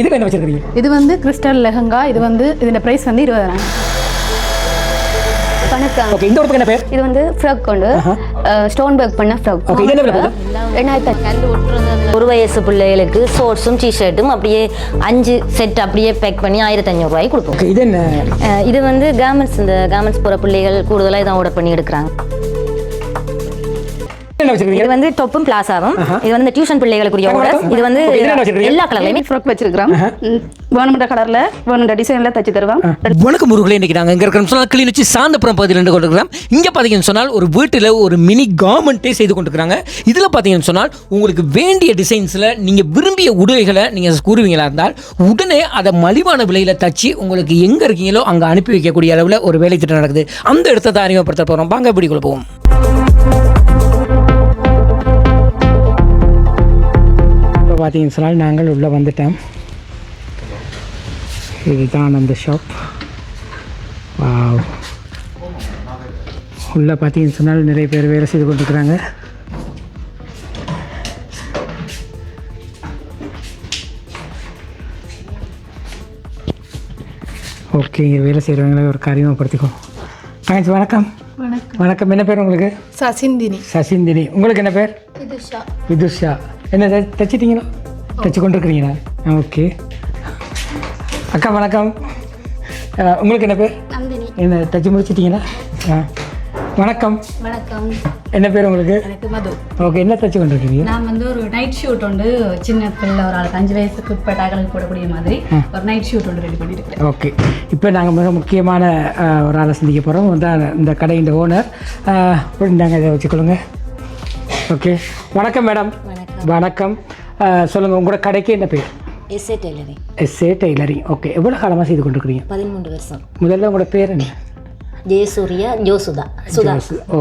இதுக்கு என்ன வச்சிருக்கீங்க இது வந்து கிறிஸ்டல் லெஹங்கா இது வந்து இதோட ப்ரைஸ் வந்து இருபதாயிரம். வணக்கம் ஓகே இந்த ஒரு என்ன பேர்? இது வந்து ஃப்ராக் கொண்டு ஸ்டோன் ஒர்க் பண்ண ஃப்ராக் ஓகே இது என்ன விலை ரெண்டாயிரத்தி ஒரு வயசு பிள்ளைகளுக்கு ஷோர்ட்ஸும் டிஷர்ட்டும் அப்படியே அஞ்சு செட் அப்படியே பேக் பண்ணி ஆயிரத்தி ஐநூறுரூவாய்க்கு கொடுப்போம் ஓகே இது என்ன? இது வந்து கார்மெண்ட்ஸ் இந்த கார்மெண்ட்ஸ் போகிற பிள்ளைகள் கூடுதலாக இதான் ஆர்டர் பண்ணி எடுக்கிறாங்க. இது வந்து டொப்பும் பிளாசாவும். இது வந்து இந்த டியூஷன் பிள்ளைகளுக்குரிய. ஆர்டர் இது வந்து? எல்லா கலர்லையுமே. ஃப்ராக் வச்சிருக்கிறோம். வேணுமென்ற கலரில் வேணுன்ற டிசைனில் தச்சு தருவோம். வணக்கம் முருகலே இன்னைக்கு நாங்கள் எங்கே இருக்கிறோம் சொன்னால் கிளிநொச்சி சாந்தபுரம் பகுதியில் நின்று கொண்டிருக்கிறோம். இங்கே பார்த்தீங்கன்னு சொன்னால் ஒரு வீட்டில் ஒரு மினி கவர்மெண்ட்டே செய்து கொண்டிருக்கிறாங்க. இதில் பார்த்தீங்கன்னு சொன்னால் உங்களுக்கு வேண்டிய டிசைன்ஸில் நீங்கள் விரும்பிய உடைகளை நீங்கள் கூறுவீங்களா இருந்தால் உடனே அதை மலிவான விலையில் தச்சு உங்களுக்கு எங்கே இருக்கீங்களோ அங்கே அனுப்பி வைக்கக்கூடிய அளவில் ஒரு வேலை திட்டம் நடக்குது. அந்த இடத்த தான் அறிமுகப்படுத்த போகிறோம் வாங்க வீடியோக்குள்ள போவோம். பார்த்தீங்கன்னு சொன்னால் நாங்கள் உள்ளே வந்துட்டோம். இதுதான் அந்த ஷாப். உள்ளே பார்த்தீங்கன்னு சொன்னால் நிறைய பேர் வேலை செய்து கொண்டிருக்கிறாங்க. ஓகே இங்கே வேலை செய்கிறவங்கள ஒரு காரியமாகப்படுத்திக்கோ தங்கச்சி வணக்கம். வணக்கம். வணக்கம். என்ன பேர் உங்களுக்கு? சசிந்தினி. சசிந்தினி. உங்களுக்கு என்ன பேர்? விதுஷா. என்ன தைச்சிட்டீங்களா? தைச்சு கொண்டு இருக்கிறீங்களா ஓகே. அக்கா வணக்கம். உங்களுக்கு என்ன பேர்? என்ன தைச்சு முடிச்சிட்டீங்களா? ஆ. வணக்கம். வணக்கம். என்ன பேர் உங்களுக்கு? எனக்கு மது. ஓகே என்ன தைச்சு கொண்டு இருக்கிறீங்க நான் வந்து ஒரு நைட் ஷூட் உண்டு. சின்ன பிள்ளை ஒரு ஆளுக்கு அஞ்சு வயசுக்கு உட்பட்டாக்களுக்கு போடக்கூடிய மாதிரி ஒரு நைட் ஷூட் ஒன்று ரெடி பண்ணியிருக்கிறேன் ஓகே. இப்போ நாங்கள் மிக முக்கியமான ஒரு ஆளை சந்திக்க போகிறோம் வந்து இந்த கடையின் ஓனர் நாங்கள் இதை வச்சுக்கொள்ளுங்க. ஓகே. வணக்கம் மேடம் வணக்கம். சொல்லுங்கள் உங்களோட கடைக்கு என்ன பேர்? SA tailoring. SA tailoring. Okay எவ்வளோ காலமாக செய்து கொண்டிருக்கிறீங்க? பதிமூன்று வருஷம். முதல்ல உங்களோட பேர் என்ன? ஜெயசூர்யா ஜோசுதா சுதா.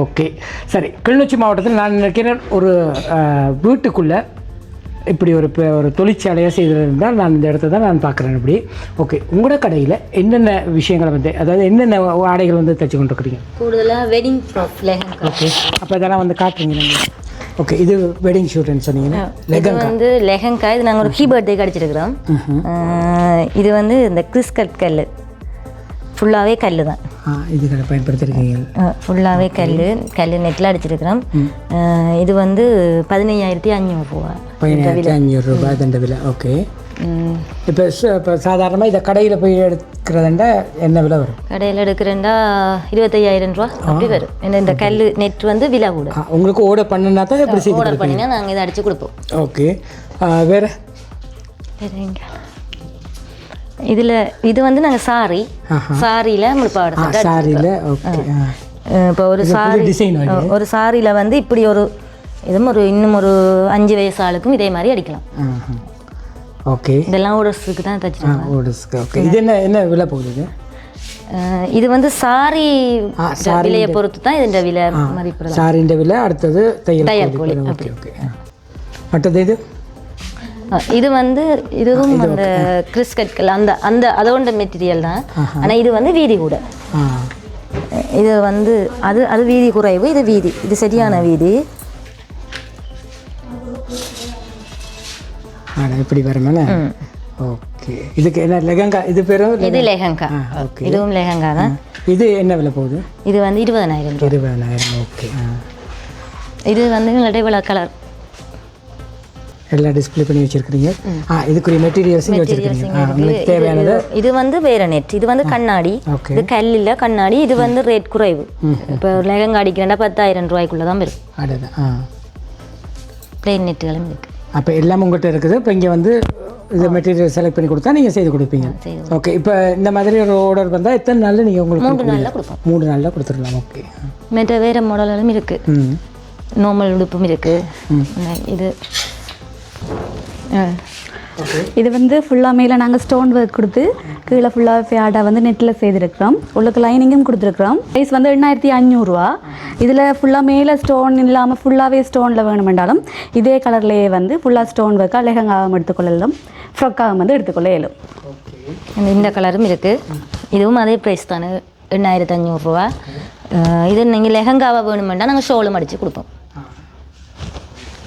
ஓகே. சரி கிளிநொச்சி மாவட்டத்தில் நான் நினைக்கிறேன் ஒரு வீட்டுக்குள்ள இப்படி ஒரு ஒரு தொழிற்சாலையாக செய்திருந்தால் நான் இந்த இடத்த தான் நான் பார்க்குறேன் இப்படி ஓகே உங்களோட கடையில் என்னென்ன விஷயங்களை வந்து அதாவது என்னென்ன ஆடைகள் வந்து தைச்சு கொண்டிருக்கிறீங்க? கூடுதலாக வெட்டிங் ஃப்ராக் ஓகே அப்போ இதெல்லாம் வந்து காட்டுறீங்க. நீங்கள் ஓகே இது வெட்டிங் ஷூட்னு சொன்னீங்கன்னா இது வந்து லெஹங்கா. இது நாங்கள் ஒரு கீ பர்த்டே அடிச்சிருக்கிறோம் இது வந்து இந்த கிறிஸ்கட் கல் ஃபுல்லாகவே கல் தான் இதுகளை பயன்படுத்திருக்கீங்க. ஃபுல்லாகவே கல் கல் நெட்டில் அடிச்சிருக்கிறோம். இது வந்து பதினையாயிரத்தி அஞ்சூறுரூவா பதினாயிரத்தி அஞ்சூறு ரூபாய் தண்ட விலை. ஓகே இப்போ இப்போ சாதாரணமாக இதை கடையில் போய் எடுக்கிறதுண்டா என்ன விலை வரும்? கடையில் எடுக்கிறேன்டா இருபத்தையாயிரம் ரூபா. அப்படி வரும். ஏன்னா இந்த கல் நெட் வந்து விலை கூட. உங்களுக்கு ஓர்டர் பண்ணுனா தான் எப்படி ஆர்டர் பண்ணினா நாங்கள் இதை அடித்து கொடுப்போம். ஓகே. வேறு? இதில் இது வந்து நாங்கள் சாரி சாரியில் முழுப்பாடு சாரியில்? ஓகே. இப்போ ஒரு சாரி டிசைன் ஒரு சாரியில் வந்து இப்படி ஒரு இதுவும் ஒரு இன்னும் ஒரு அஞ்சு வயசு ஆளுக்கும் இதே மாதிரி அடிக்கலாம். ஓகே இதெல்லாம் ஓடர்ஸுக்கு தான் ஆ தச்சிருக்கோம் ஓடுஸ்க்கு ஓகே இது என்ன என்ன விலை போகுது இது? வந்து சாரி விலையை பொறுத்து தான் இதோட விலை மதிப்பிடலாம். சாரின்ற விலை அடுத்தது தையல் தையல் கூலி. Okay okay. மற்றது இது? இது வந்து இதுவும் அந்த கிறிஸ்கட்கள் அந்த அந்த அதோட மெட்டீரியல் தான். ஆனால் இது வந்து வீதி கூட. இது வந்து அது அது வீதி குறைவு இது வீதி. இது சரியான வீதி. ஆ இப்படி வருமானே ஓகே இதுக்கு என்ன லெகங்கா இது பேரும் இது லெஹங்கா ஓகே இதுவும் லெஹங்கா தான் இது என்ன விலை போகுது இது வந்து இருபதனாயிரம் ரூபாய் இருபதாயிரம் ஓகே இது வந்து இடைவெள கலர் எல்லாம் டிஸ்ப்ளே பண்ணி வச்சிருக்கிறீங்க ஆ இதுக்குரிய மெட்டீரியல்ஸ் வச்சிருக்கீங்க உங்களுக்கு தேவையானது இது வந்து வேற நெட் இது வந்து கண்ணாடி இது கல்லில் கண்ணாடி இது வந்து ரேட் குறைவு இப்போ ஒரு லெஹங்கா அடிக்கிறேன்டா பத்தாயிரம் ரூபாய்க்குள்ள தான் வரும் அடடா ஆ பிளெயின் நெட்டுகளும் இருக்கு அப்போ எல்லாம் உங்கள்கிட்ட இருக்குது. இப்போ இங்கே வந்து இந்த மெட்டீரியல் செலக்ட் பண்ணி கொடுத்தா நீங்கள் செய்து கொடுப்பீங்க. ஓகே இப்போ இந்த மாதிரி ஒரு ஆர்டர் வந்தால் எத்தனை நாளில் நீங்கள் உங்களுக்கு கொடுப்பீங்க? நாளில் கொடுப்போம். மூணு நாளில் கொடுத்துடலாம் ஓகே மற்ற வேற மாடலும் இருக்கு. ம். நார்மல் உடுப்பும் இருக்கு. இது இது வந்து ஃபுல்லாக மேலே நாங்கள் ஸ்டோன் ஒர்க் கொடுத்து கீழே ஃபுல்லாக ஃபேடாக வந்து நெட்டில் செய்திருக்கிறோம். உள்ளுக்கு லைனிங்கும் கொடுத்துருக்குறோம். ப்ரைஸ் வந்து எண்ணாயிரத்தி அஞ்சூறுரூவா இதில் ஃபுல்லாக மேலே ஸ்டோன் இல்லாமல் ஃபுல்லாகவே ஸ்டோனில் வேணுமென்றாலும் இதே கலர்லேயே வந்து ஃபுல்லாக ஸ்டோன் ஒர்க்காக லெஹங்காவும் எடுத்துக்கொள்ளலாம். ஃப்ரொக்காகவும் வந்து எடுத்துக்கொள்ள இயலும் இந்த- இந்த கலரும் இருக்கு. இதுவும் அதே ப்ரைஸ் தானே. எண்ணாயிரத்தி அஞ்சூறுரூவா இது நீங்கள் லெஹங்காவை வேணுமெண்டா நாங்கள் ஷோலும் அடித்து கொடுப்போம்.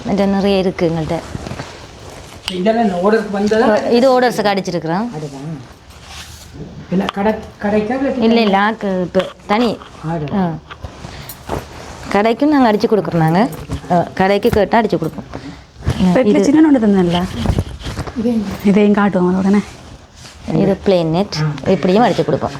நிறைய இருக்குது எங்கள்கிட்ட இதெல்லாம் ஆர்டருக்கு வந்ததா? இது ஆர்டர்ஸுக்கு அடிச்சிருக்கிறோம் அதுதான் இல்லை கடை கடைக்கா இல்லை இல்லை ஆக்கு இப்போ தனி. கடைக்கும் நாங்கள் அடித்து கொடுக்குறோம் நாங்கள் கடைக்கு கேட்டால் அடித்து கொடுப்போம். இப்போ சின்ன ஒன்று தந்தேன்ல. இதையும் காட்டுவோம் உடனே இது பிளேன் நெட் இப்படியும் அடித்து கொடுப்போம்.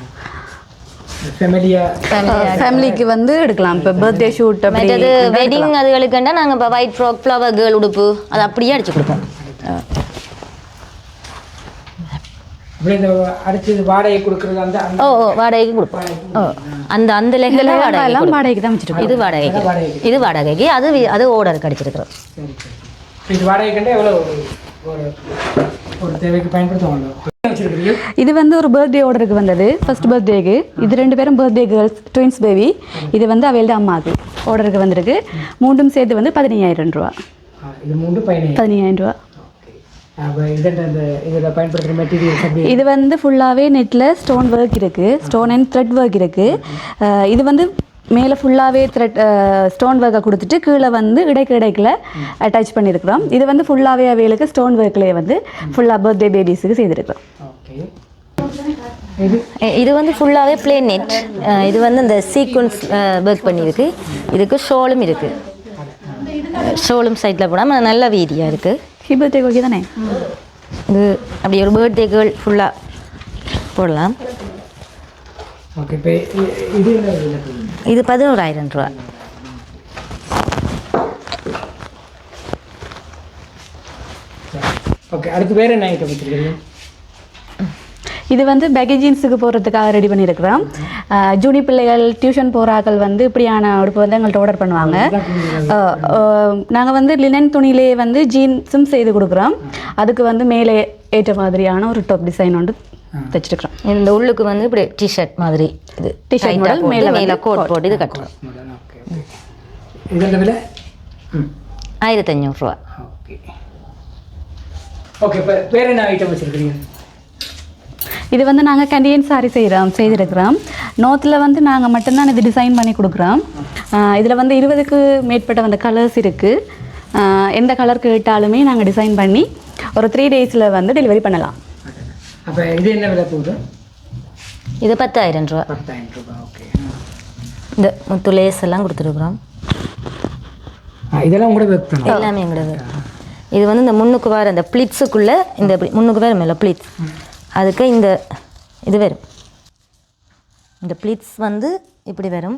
ஃபேமிலிக்கு வந்து எடுக்கலாம். இப்போ பர்த்டே ஷூட் மற்றது வெட்டிங் அதுகளுக்குண்டா நாங்கள் இப்போ ஒயிட் ஃப்ராக் ஃப்ளவர் கேர்ள் உடுப்பு அது அப்படியே அடித்து கொடுப்போம். இப்படி இந்த அடிச்சு வாடகை கொடுக்குறது அந்த அந்த ஓ ஓ வாடகைக்கு கொடுப்போம். ஓ அந்த அந்த லெகல வாடகை எல்லாம் வாடகைக்கு தான் வச்சுருக்கோம் இது வாடகைக்கு. இது வாடகைக்கு. அது அது ஓர்டருக்கு அடிச்சிருக்கிறோம். சரி சரி. இது வாடகை கண்டே எவ்வளோ ஒரு ஒரு ஒரு தேவைக்கு பயன்படுத்துவாங்க வச்சிருக்கிறீங்க? இது வந்து ஒரு பர்த்டே ஆர்டருக்கு வந்தது. ஃபர்ஸ்ட் பர்த்டேக்கு இது ரெண்டு பேரும் பர்த்டே கேர்ள்ஸ் ட்வின்ஸ் பேபி இது வந்து அவையோட அம்மாவுக்கு ஆர்டருக்கு வந்திருக்கு. மூண்டும் சேர்த்து வந்து பதினையாயிரம் ரூபா. பதினையாயிரம் ரூபா. இது வந்து ஃபுல்லாகவே நெட்டில் ஸ்டோன் ஒர்க் இருக்குது ஸ்டோன் அண்ட் த்ரெட் ஒர்க் இருக்குது இது வந்து மேலே ஃபுல்லாகவே த்ரெட் ஸ்டோன் ஒர்க்கை கொடுத்துட்டு கீழே வந்து இடைக்கு இடைக்கில் அட்டாச் பண்ணியிருக்கிறோம் இது வந்து ஃபுல்லாகவே அவைகளுக்கு ஸ்டோன் ஒர்க்லேயே வந்து ஃபுல்லாக பர்த்டே பேபிஸுக்கு செய்திருக்கிறோம். ஓகே இது வந்து ஃபுல்லாகவே பிளேன் நெட் இது வந்து இந்த சீக்வன்ஸ் ஒர்க் பண்ணியிருக்கு. இதுக்கு ஷோலும் இருக்குது ஷோலும் சைட்டில் போடாமல் நல்ல வீதியாக இருக்குது ஹி பர்த்டே ஓகே தானே? இது அப்படி ஒரு பர்த்டே கேர்ள் ஃபுல்லாக போடலாம். ஓகே இப்போ இது பதினோராயிரம் ரூபா. ஓகே அடுத்து வேறு என்ன ஐட்டம் வச்சுருக்கீங்க? இது வந்து பேக்கேஜின்ஸுக்கு போகிறதுக்காக ரெடி பண்ணியிருக்கிறோம். ஜூனி பிள்ளைகள் டியூஷன் போகிறாக்கள் வந்து இப்படியான உடுப்பு வந்து எங்கள்கிட்ட ஆர்டர் பண்ணுவாங்க நாங்கள் வந்து லினன் துணியிலே வந்து ஜீன்ஸும் செய்து கொடுக்குறோம். அதுக்கு வந்து மேலே ஏற்ற மாதிரியான ஒரு டாப் டிசைன் வந்து தைச்சிருக்கிறோம். இந்த உள்ளுக்கு வந்து இப்படி டிஷர்ட் மாதிரி இது. Model, போட்டு, மேல மேலே கோட் coat. போட்டு இது கட்டுறோம். ஆயிரத்தி அஞ்சூறுரூவா ஓகே. ஓகே இப்போ வேறு என்ன ஐட்டம் வச்சுருக்கீங்க இது வந்து நாங்கள் கண்டியன் சாரி செய்கிறோம் செய்திருக்கிறோம். நோத்தில் வந்து நாங்கள் மட்டும்தான் இது டிசைன் பண்ணி கொடுக்குறோம். இதில் வந்து இருபதுக்கு மேற்பட்ட வந்து கலர்ஸ் இருக்குது எந்த கலர் கேட்டாலுமே நாங்கள் டிசைன் பண்ணி ஒரு த்ரீ டேஸில் வந்து டெலிவரி பண்ணலாம். அப்போ இது என்ன விலை போகுது? இது பத்தாயிரம் ரூபா. பத்தாயிரம் ரூபாய் ஓகே இந்த முத்து லேஸ் எல்லாம் கொடுத்துருக்குறோம். இதெல்லாம் பண்ணலாம் எல்லாமே எங்களது இது வந்து இந்த முன்னுக்கு வர இந்த ப்ளிட்ஸுக்குள்ளே இந்த இப்படி முன்னுக்கு வரும் இல்லை ப்ளிட்ஸ் அதுக்கு இந்த இது வரும். இந்த ப்ளிட்ஸ் வந்து இப்படி வரும்.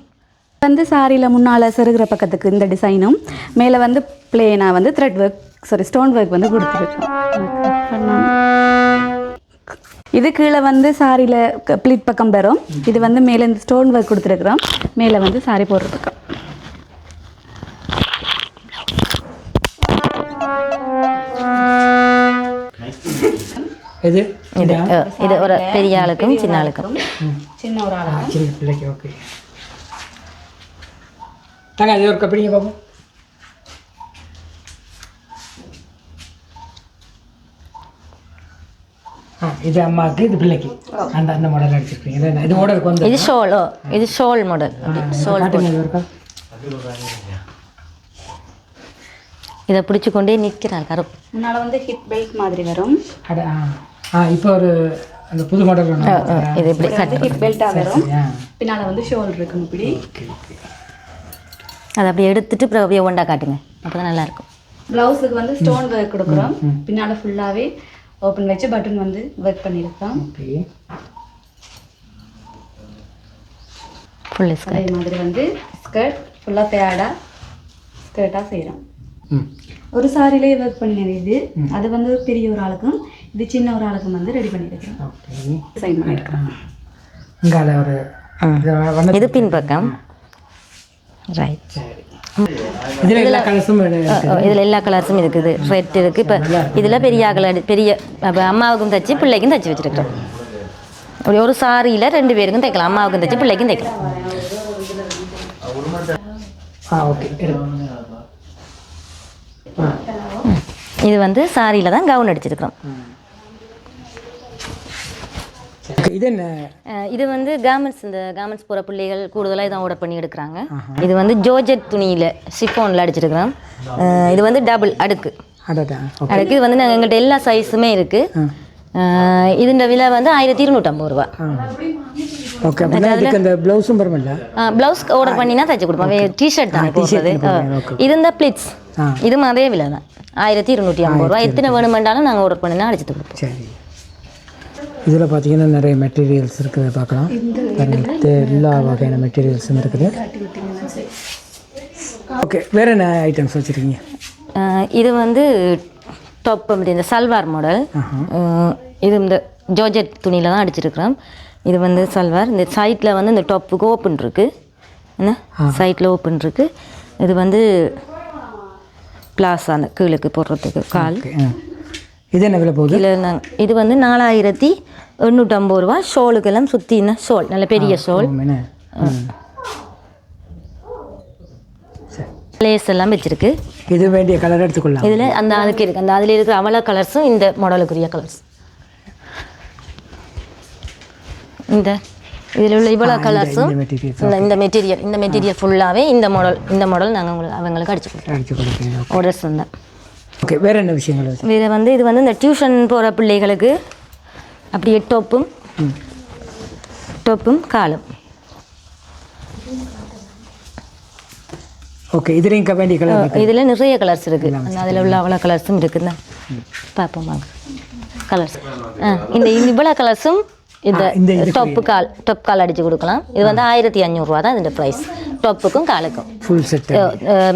வந்து சாரியில் முன்னால் செருகிற பக்கத்துக்கு இந்த டிசைனும் மேலே வந்து பிளேனாக வந்து thread work sari stone work வந்து கொடுத்துருக்கோம் இது கீழே வந்து சாரியில் ப்ளீட் பக்கம் வரும். இது வந்து மேலே இந்த ஸ்டோன் ஒர்க் கொடுத்துருக்குறோம். மேலே வந்து சாரி போடுறதுக்கு. இது? இது இது ஒரு பெரிய ஆளுக்கும் சின்ன ஆளுக்கும். சின்ன ஒரு ஆள்? ஆ சின்ன பிள்ளைக்கு ஓகே தாங்க அது ஒரு கப்பிடிங்க பார்ப்போம் ஆ இது அம்மாவுக்கு இது பிள்ளைக்கு. அந்த அந்த மாடல் அடிச்சிருக்கீங்க இது மாடலுக்கு வந்து இது ஷோலோ. இது ஷோல் மாடல் ஷோல் இருக்கா இதை பிடிச்சி கொண்டே நிற்கிறாள் கருப்பு. முன்னால் வந்து ஹிப் பெல்ட் மாதிரி வரும். ஆ இப்போ ஒரு அந்த புது மாடல் இது இப்படி கட்டு ஹிப் பெல்ட்டாக வரும். பின்னால் வந்து ஷோல் இருக்கும் இப்படி அதை அப்படியே எடுத்துட்டு அப்புறம் அப்படியே ஒண்டா காட்டுங்க. அப்போ தான் நல்லாயிருக்கும் ப்ளவுஸுக்கு வந்து ஸ்டோன் ஒர்க் கொடுக்குறோம். பின்னால் ஃபுல்லாகவே ஓப்பன் வச்சு பட்டன் வந்து ஒர்க் பண்ணியிருக்கோம். ஓகே. ஃபுல் அதே மாதிரி வந்து ஸ்கர்ட் ஃபுல்லாக பேடாக ஸ்கர்ட்டாக செய்கிறோம் ம் ஒரு சாரிலே ஒர்க் பண்ணினது இது. அது வந்து பெரிய ஒரு ஆளுக்கும் இது சின்ன ஒரு ஆளுக்கும் வந்து ரெடி ஒரு இது பின்பக்கம்? ரைட் இதில் எல்லா கலர்ஸும் இதில் எல்லா கலர்ஸும் இருக்குது. ரெட் இருக்குது இப்போ இதில் பெரிய கலர் பெரிய அப்போ அம்மாவுக்கும் தைச்சி பிள்ளைக்கும் தைச்சி வச்சுருக்கிறோம். அப்படி ஒரு சாரியில் ரெண்டு பேருக்கும் தைக்கலாம். அம்மாவுக்கும் தைச்சி பிள்ளைக்கும் தைக்கலாம். ஆ ஓகே. இது வந்து சாரியில் தான் கவுன் அடிச்சிருக்கிறோம். இது என்ன? இது வந்து கார்மெண்ட்ஸ் இந்த கார்மெண்ட்ஸ் போகிற பிள்ளைகள் கூடுதலாக இதான் ஆர்டர் பண்ணி எடுக்கிறாங்க. இது வந்து ஜோர்ஜெட் துணியில் சிஃபோனில் அடிச்சிருக்கிறோம். இது வந்து டபுள் அடுக்கு. அதுக்கு இது வந்து நாங்கள் எங்கள்கிட்ட எல்லா சைஸுமே இருக்குது இதுன்ற விலை வந்து ஆயிரத்தி இருநூற்றம்பது ரூபா. ஓகே அப்படின்னா இதுக்கு அந்த ப்ளவுஸும் வருமில்ல ப்ளவுஸ் ஆர்டர் பண்ணினா தைச்சு இதுவும் அதே விலை தான். ஆயிரத்தி இருநூற்றி ஐம்பது ரூபா. எத்தனை வேணுமென்றாலும் நாங்கள் ஆர்டர் பண்ணினா அடிச்சு கொடுப்போம் சரி. இதில் பார்த்தீங்கன்னா நிறைய மெட்டீரியல்ஸ் இருக்குது. பார்க்கலாம். எல்லா வகையான மெட்டீரியல்ஸும் இருக்குது. ஓகே வேறு என்ன ஐட்டம்ஸ் வச்சுருக்கீங்க? இது வந்து டாப் அப்படி இந்த சல்வார் மாடல் இது இந்த ஜோர்ஜெட் துணியில் தான் அடிச்சிருக்கிறோம். இது வந்து சல்வார். இந்த சைட்டில் வந்து இந்த டாப்புக்கு ஓப்பன் இருக்கு. என்ன? சைட்டில் ஓப்பன் இருக்கு. இது வந்து பிளாஸ் அந்த கீழுக்கு போடுறதுக்கு கால். இது என்ன விலை போகுது? நாங்கள் இது வந்து நாலாயிரத்தி எண்ணூற்றம்பது ரூபா. ஷோலுக்கெல்லாம் சுற்றின ஷோல். நல்ல பெரிய ஷோல். லேஸ் எல்லாம் வச்சிருக்கு. இது வேண்டிய கலர் எடுத்துக்கொள்ளலாம். இதில் அந்த அதுக்கு இருக்குது அந்த அதில் இருக்கிற அவள கலர்ஸும் இந்த மாடலுக்குரிய கலர்ஸ் இந்த இதில் உள்ள இவ்வளோ கலர்ஸும் இந்த இந்த மெட்டீரியல் இந்த மெட்டீரியல் ஃபுல்லாகவே இந்த மாடல் இந்த மாடல் நாங்கள் உங்களுக்கு அவங்களுக்கு அடிச்சு கொடுத்தோம். அடிச்சு கொடுப்பீங்க ஆர்டர்ஸ் வந்தேன் ஓகே வேறு என்ன விஷயங்கள் வேறு வந்து இது வந்து இந்த டியூஷன் போகிற பிள்ளைகளுக்கு அப்படியே டொப்பும் டொப்பும் காலும். ஓகே இதுலேயும் க வேண்டிய கலர் இதில் நிறைய கலர்ஸ் இருக்குது அதில் உள்ள அவ்வளோ கலர்ஸும் இருக்குதுண்ணா பார்ப்போம் வாங்க. கலர்ஸ் ஆ இந்த இவ்வளோ கலர்ஸும் இந்த டொப்பு கால் டொப் கால் அடித்து கொடுக்கலாம். இது வந்து ஆயிரத்தி அஞ்சூறுரூவா தான் இந்த ப்ரைஸ் டொப்புக்கும் காலுக்கும். ஃபுல் செட்டு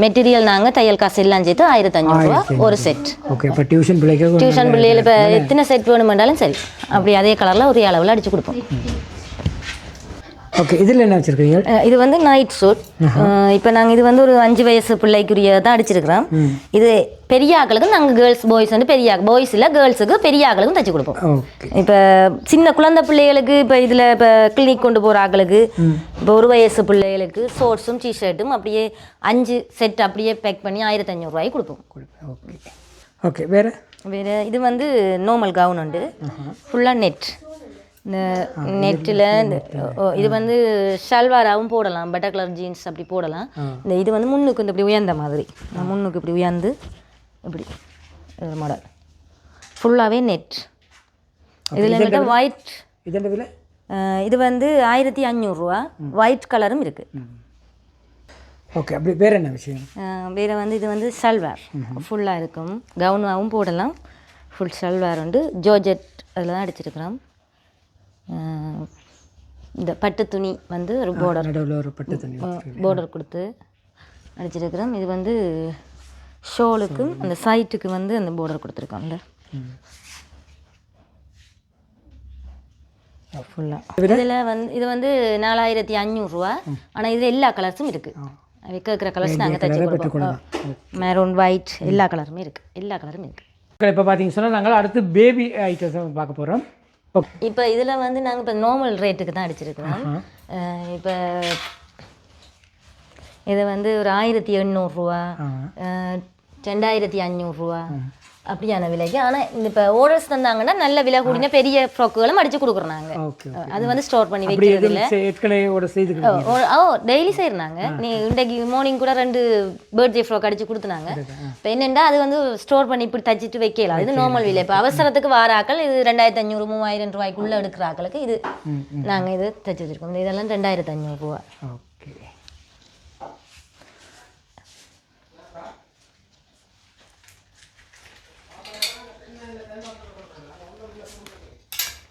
மெட்டீரியல் நாங்கள் தையல் காசு எல்லாம் சேர்த்து ஆயிரத்தி அஞ்சூறுரூவா ஒரு செட் ஓகே இப்போ டியூஷன் பிள்ளைக்கு டியூஷன் பிள்ளைகள் இப்போ எத்தனை செட் வேணுமென்றாலும் சரி. அப்படி அதே கலரில் ஒரே அளவில் அடித்து கொடுப்போம். ஓகே இதில் என்ன வச்சுருக்கீங்க? இது வந்து நைட் சூட் இப்போ நாங்கள் இது வந்து ஒரு அஞ்சு வயசு பிள்ளைக்குரிய தான் அடிச்சிருக்கிறோம். இது பெரிய ஆக்களுக்கு நாங்கள் கேர்ள்ஸ் பாய்ஸ் வந்து பெரிய பாய்ஸ் இல்லை கேர்ள்ஸுக்கு பெரிய ஆக்களுக்கும் தைச்சு கொடுப்போம். இப்போ சின்ன குழந்தை பிள்ளைகளுக்கு இப்போ இதில் இப்போ கிளினிக் கொண்டு போகிற ஆக்களுக்கு இப்போ ஒரு வயசு பிள்ளைகளுக்கு ஷோர்ட்ஸும் டிஷர்ட்டும் அப்படியே அஞ்சு செட் அப்படியே பேக் பண்ணி ஆயிரத்தி அஞ்சூறுரூவாய்க்கு கொடுப்போம். ஓகே ஓகே வேறு? வேறு இது வந்து நார்மல் கவுன் உண்டு. ஃபுல்லாக நெட் இந்த நெட்டில் இது வந்து ஷல்வாராவும் போடலாம் பட்டர் கலர் ஜீன்ஸ் அப்படி போடலாம். இந்த இது வந்து முன்னுக்கு இந்த இப்படி உயர்ந்த மாதிரி. முன்னுக்கு இப்படி உயர்ந்து இப்படி மாடல் ஃபுல்லாகவே நெட். இதில் எங்கள்கிட்ட ஒயிட் இதென்ன விலை? இது வந்து ஆயிரத்தி அஞ்சூறுரூவா ஒயிட் கலரும் இருக்குது ஓகே அப்படி வேறு என்ன விஷயம்? வேறு வந்து இது வந்து சல்வார் ஃபுல்லாக இருக்கும். கவுனாகவும் போடலாம். ஃபுல் சல்வார் உண்டு. ஜோர்ஜெட் அதில் தான் அடிச்சிருக்கிறோம். இந்த பட்டு துணி வந்து ஒரு பார்டர் நடுவில் ஒரு பட்டு தண்ணி பார்டர் கொடுத்து அடிச்சிருக்கிறோம். இது வந்து ஷோலுக்கும் அந்த சைட்டுக்கு வந்து அந்த பார்டர் கொடுத்துருக்கோம்ல. ஃபுல்லாக இதில் வந்து இது வந்து நாலாயிரத்தி அஞ்சூறுரூவா ஆனால் இதில் எல்லா கலர்ஸும் இருக்குது கேட்குற கலர்ஸ் நாங்கள் தைச்சி கொடுப்போம். மெரூன் ஒயிட் எல்லா கலருமே இருக்குது எல்லா கலரும் இருக்குது இப்போ பார்த்தீங்கன்னு சொன்னால் நாங்கள் அடுத்து பேபி ஐட்டம்ஸ் பார்க்க போகிறோம் இப்போ இதில் வந்து நாங்கள் இப்போ நார்மல் ரேட்டுக்கு தான் அடிச்சிருக்கிறோம். இப்போ இது வந்து ஒரு ஆயிரத்தி எண்ணூறுரூவா ரெண்டாயிரத்தி அஞ்சூறுரூவா அப்படியான விலைக்கு. ஆனால் இந்த இப்போ ஓர்டர்ஸ் தந்தாங்கன்னா நல்ல விலை கூடின பெரிய ஃப்ராக்குகளும் அடிச்சு கொடுக்குறோம் நாங்கள் அது வந்து ஸ்டோர் பண்ணி அப்படி வைக்கிறது எதுவும் செ- ஏற்கனவே ஒரு செய்துக்கிறீங்க ஓ டெய்லி செய்கிறாங்க நீ இன்றைக்கு மார்னிங் கூட ரெண்டு பர்த்டே ஃப்ராக் அடிச்சு கொடுத்துனாங்க. இப்போ என்னென்னா அது வந்து ஸ்டோர் பண்ணி இப்படி தச்சிட்டு வைக்கலாம் இது நார்மல் விலை. இப்போ அவசரத்துக்கு வார ஆக்கள் இது ரெண்டாயிரத்தி அஞ்சூறு மூவாயிரம் ரூபாய்க்குள்ளே எடுக்கிற ஆக்களுக்கு இது நாங்கள் இது தச்சு வச்சிருக்கோம். இதெல்லாம் ரெண்டாயிரத்தி அஞ்சூறுரூவா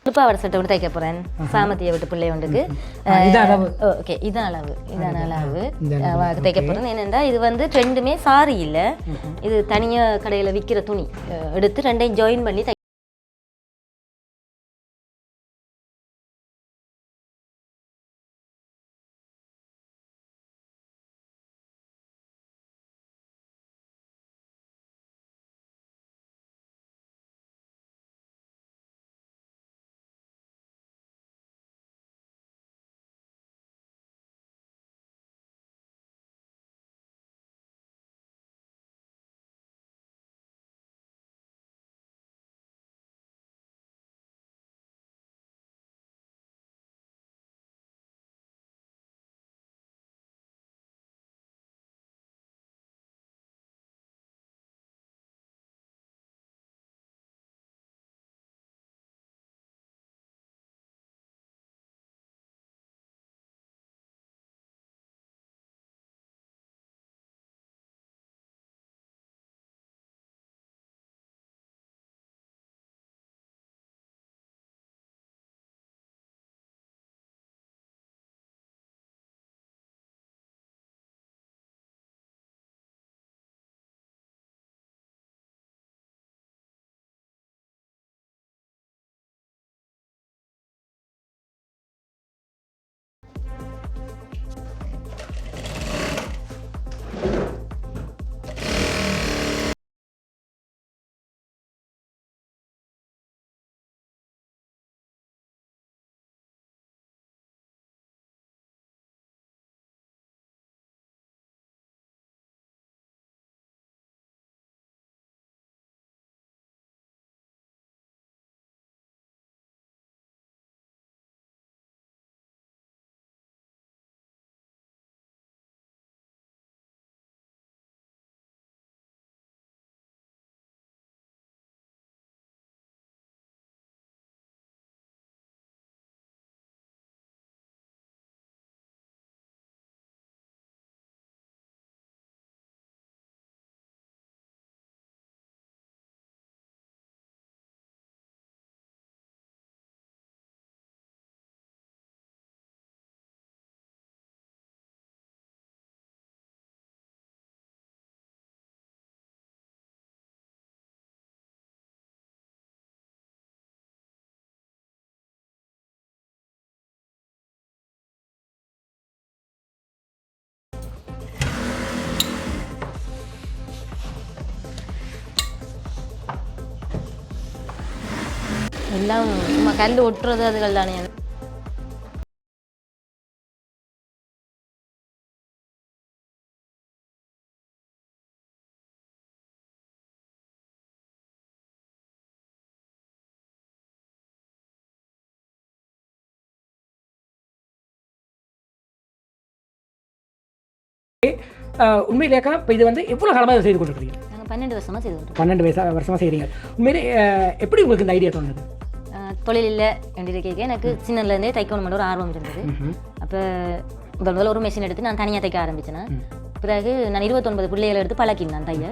ஓகே துப்பாவடை சட்டை விட்டு தைக்க போகிறேன் சாமத்தியை விட்டு பிள்ளை ஒன்றுக்கு. ஓகே இதான் அளவு இதான் அளவு. தைக்க போகிறேன் என்னென்னா இது வந்து ரெண்டுமே சாரி இல்லை. இது தனியாக கடையில் விற்கிற துணி. எடுத்து ரெண்டையும் ஜாயின் பண்ணி எல்லாம் சும்மா கல் ஒட்டுறது அதுகள் தானே. உண்மையிலேக்கா இப்போ இது வந்து எவ்வளோ காலமாக செய்து கொண்டிருக்கிறீங்க? பன்னெண்டு வருஷமாக செய்து. பன்னெண்டு வயசா வருஷமாக செய்கிறீங்க உண்மையிலே எப்படி உங்களுக்கு இந்த ஐடியா தோணுது? தொழில் இல்லை என்று கேட்க எனக்கு சின்னதுலேருந்தே தைக்கணும்னு ஒரு ஆர்வம் இருந்தது. அப்போ முதல் முதல்ல ஒரு மிஷின் எடுத்து நான் தனியாக தைக்க ஆரம்பிச்சேன். பிறகு நான் இருபத்தொன்பது பிள்ளைகளை எடுத்து பழக்கினேன் தைய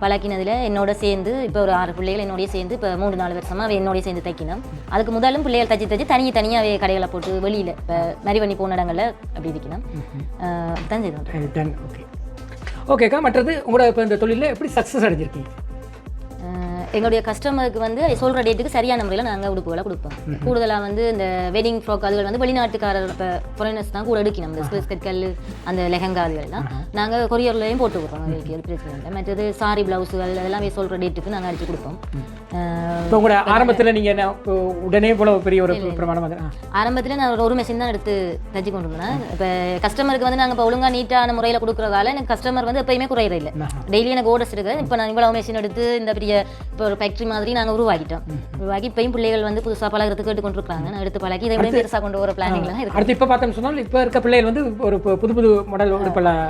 பழக்கினதில் என்னோட சேர்ந்து இப்போ ஒரு ஆறு பிள்ளைகள் என்னோடய சேர்ந்து இப்போ மூணு நாலு வருஷமாக அவ என்னோடய சேர்ந்து தைக்கினோம் அதுக்கு முதலும் பிள்ளைகள் தச்சு தச்சு தனியாக தனியாகவே கடைகளை போட்டு வெளியில் இப்போ மறிவண்ணி போன இடங்களில் அப்படி இருக்கணும். தான் செய்தோம். ஓகே ஓகேக்கா மற்றது உங்களோட இப்போ இந்த தொழிலில் எப்படி சக்ஸஸ் அடைஞ்சிருக்கீங்க? எங்களுடைய கஸ்டமருக்கு வந்து சொல்கிற டேட்டுக்கு சரியான முறையில் நாங்கள் உடுப்புகளை கொடுப்போம். கூடுதலாக வந்து இந்த வெட்டிங் ஃப்ராக் அதுகள் வந்து வெளிநாட்டுக்காரர் இப்போ ஃபாரினர்ஸ் தான் கூட எடுக்கணும். இந்த கல் அந்த லெஹங்கா அதுகள்லாம் நாங்கள் கொரியர்லையும் போட்டு கொடுப்போம் அவங்களுக்கு அது பிரச்சனை இல்லை. மற்றது சாரி ப்ளவுஸுகள் அதெல்லாம் சொல்கிற டேட்டுக்கு நாங்கள் அடிச்சு கொடுப்போம். உங்களோட ஆரம்பத்தில் நீங்கள் உடனே போல பெரிய ஒரு பிரமாணம் வந்து ஆரம்பத்தில் நான் ஒரு- மெஷின் தான் எடுத்து தச்சு கொண்டு இருந்தேன் இப்போ கஸ்டமருக்கு வந்து நாங்கள் இப்போ ஒழுங்காக நீட்டான முறையில் கொடுக்குறதால எனக்கு கஸ்டமர் வந்து எப்பயுமே குறையிற இல்லை டெய்லி எனக்கு ஓடர்ஸ் இருக்கு இப்போ நான் இவ்வளோ மெஷின் எடுத்து இந்த பெரிய இப்போ ஒரு ஃபேக்ட்ரி மாதிரி நாங்கள் உருவாக்கிட்டோம். உருவாக்கி இப்பயும் பிள்ளைகள் வந்து புதுசாக பழகிறதுக்கு கேட்டு கொண்டிருக்காங்க நான் எடுத்து பழகி இதை விட பெருசாக கொண்டு வர பிளானிங்ல தான் இருக்கு அடுத்து இப்போ பார்த்தோம்னு சொன்னால் இப்போ இருக்க பிள்ளைகள் வந்து ஒரு புது புது மாடல் உடுப்பெல்லாம்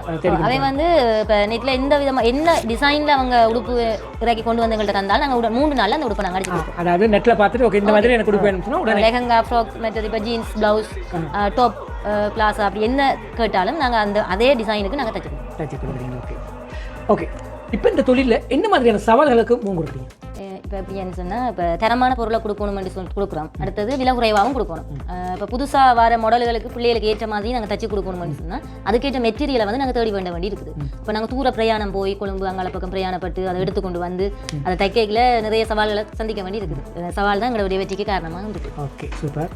அவை வந்து இப்போ நெட்டில் எந்த விதமாக என்ன டிசைனில் அவங்க உடுப்பு இறக்கி கொண்டு வந்து எங்கள்கிட்ட தந்தாலும் நாங்கள் மூணு நாளில் அந்த உடுப்பை நாங்கள் அடிச்சு அதாவது நெட்டில் பார்த்துட்டு ஓகே இந்த மாதிரி எனக்கு உடுப்பு வேணும்னு சொன்னால் லெஹங்கா ஃப்ராக் மற்றது இப்போ ஜீன்ஸ் ப்ளவுஸ் டாப் பிளாஸா அப்படி என்ன கேட்டாலும் நாங்கள் அந்த அதே டிசைனுக்கு நாங்கள் தச்சு கொடுக்குறீங்க ஓகே ஓகே இப்போ இந்த தொழிலில் என்ன மாதிரியான சவால்களுக்கு மூணு கொடுக்குறீங்க இப்போ எப்படின்னு சொன்னால் இப்போ தரமான பொருளை கொடுக்கணும்னு சொல்லி கொடுக்குறோம். அடுத்தது விலை குறைவாகவும் கொடுக்கணும். இப்போ புதுசாக வர மாடல்களுக்கு பிள்ளைகளுக்கு ஏற்ற மாதிரி நாங்கள் தச்சு கொடுக்கணும்னு சொன்னால் அதுக்கேற்ற மெட்டீரியலை வந்து நாங்கள் தேடி வேண்ட வேண்டி இருக்குது இப்போ நாங்கள் தூர பிரயாணம் போய் கொழும்பு அங்கால பக்கம் பிரயாணப்பட்டு அதை எடுத்துக்கொண்டு வந்து அதை தைக்கல நிறைய சவால்களை சந்திக்க வேண்டி இருக்குது சவால் தான் எங்களுடைய வெற்றிக்கு காரணமாக இருக்குது ஓகே சூப்பர்.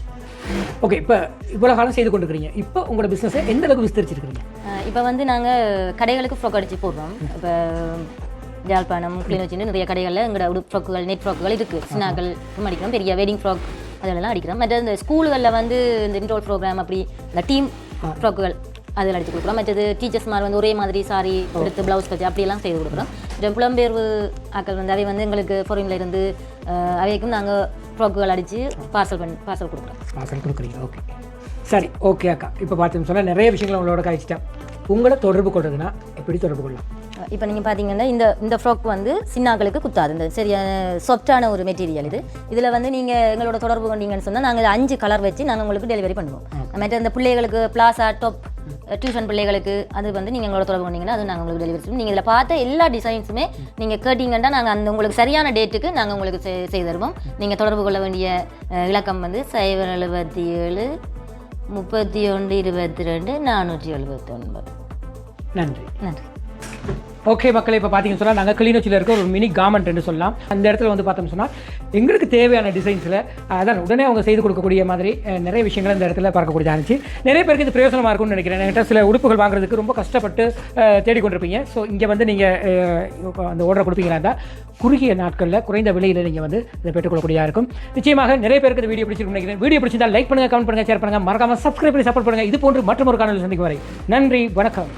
ஓகே இப்போ இவ்வளோ காலம் செய்து கொண்டிருக்கிறீங்க. இப்போ உங்களோட பிஸ்னஸை எந்த அளவுக்கு விஸ்தரிச்சிருக்கிறீங்க? இப்போ வந்து நாங்கள் கடைகளுக்கு ஃப்ராக் அடித்து போடுறோம். இப்போ ஜாழ்ப்பாணம் கிளிநொச்சின்னு நிறைய கடைகளில் எங்களோட உடுப்பு ஃப்ராக்குகள் நெட் ஃப்ராக்குகள் இருக்குது சின்னாக்கள் அடிக்கிறோம். பெரிய வெட்டிங் ஃப்ராக் அதெல்லாம் அடிக்கிறோம். மற்ற இந்த ஸ்கூல்களில் வந்து இந்த இன்டோர் ப்ரோக்ராம் அப்படி இந்த டீம் ஃப்ராக்குகள் அதில் அடித்து கொடுக்குறோம். மற்றது டீச்சர்ஸ் மாதிரி வந்து ஒரே மாதிரி சாரி எடுத்து ப்ளவுஸ் கட்டி அப்படியெல்லாம் செய்து கொடுக்குறோம். புலம்பெயர்வு ஆக்கள் வந்து அவை வந்து எங்களுக்கு ஃபாரின்ல இருந்து அவைக்கும் நாங்கள் ஃப்ராக்குகள் அடித்து பார்சல் பண்ணி பார்சல் கொடுக்குறோம். பார்சல் கொடுக்குறீங்க ஓகே சரி ஓகே அக்கா. இப்போ பார்த்தோம்னு சொன்னால் நிறைய விஷயங்களை உங்களோட கழிச்சிட்டேன். உங்களை தொடர்பு கொள்றதுன்னா எப்படி தொடர்பு கொள்ளலாம்? இப்போ நீங்கள் பார்த்தீங்கன்னா இந்த இந்த ஃப்ராக் வந்து சின்னாக்களுக்கு குத்தாது. இந்த சரியான சாஃப்டான ஒரு மெட்டீரியல் இது. இதில் வந்து நீங்கள் எங்களோட தொடர்பு கொண்டீங்கன்னு சொன்னால் நாங்கள் அஞ்சு கலர் வச்சு நாங்கள் உங்களுக்கு டெலிவரி பண்ணுவோம். மற்ற இந்த பிள்ளைகளுக்கு பிளாசா டாப் டியூஷன் பிள்ளைகளுக்கு அது வந்து நீங்கள் எங்களோட தொடர்பு கொண்டீங்கன்னா அது நாங்கள் உங்களுக்கு டெலிவரி செய்வோம். நீங்கள் இதில் பார்த்த எல்லா டிசைன்ஸுமே நீங்கள் கேட்டிங்கன்னா நாங்கள் அந்த உங்களுக்கு சரியான டேட்டுக்கு நாங்கள் உங்களுக்கு செய்- செய்து தருவோம். நீங்கள் தொடர்பு கொள்ள வேண்டிய இலக்கம் வந்து சைபர் எழுபத்தி ஏழு முப்பத்தி ஒன்று இருபத்தி ரெண்டு நானூற்றி எழுபத்தி ஒன்பது நன்றி. நன்றி. ஓகே மக்களை இப்போ பார்த்தீங்கன்னு சொன்னால் நாங்கள் கிளிநொச்சியில் இருக்க ஒரு மினி கார்மெண்ட் சொல்லலாம். அந்த இடத்துல வந்து பார்த்தோம்னு சொன்னால் எங்களுக்கு தேவையான டிசைன்ஸில் அதான் உடனே அவங்க செய்து கொடுக்கக்கூடிய மாதிரி நிறைய விஷயங்கள் இந்த இடத்துல பார்க்கக்கூடியதாக இருந்துச்சு. நிறைய பேருக்கு இது பிரயோசனமாக இருக்கும்னு நினைக்கிறேன். என்கிட்ட சில உடுப்புகள் வாங்குறதுக்கு ரொம்ப கஷ்டப்பட்டு தேடிக்கொண்டிருப்பீங்க. ஸோ இங்கே வந்து நீங்கள் அந்த ஆர்டர் கொடுப்பீங்களா இருந்தால் குறுகிய நாட்களில் குறைந்த விலையில் நீங்கள் வந்து இதை பெற்றுக்கொள்ளக்கூடியதாக இருக்கும். நிச்சயமாக நிறைய பேருக்கு இந்த வீடியோ பிடிச்சிருக்கும் நினைக்கிறேன். வீடியோ பிடிச்சிருந்தால் லைக் பண்ணுங்கள் கமெண்ட் பண்ணுங்கள் ஷேர் பண்ணுங்கள் மறக்காமல் சப்ஸ்கிரைப் பண்ணி சப்போர்ட் பண்ணுங்கள் இது போன்று மற்றொரு காணொலி சந்திக்கும் வரை நன்றி வணக்கம்.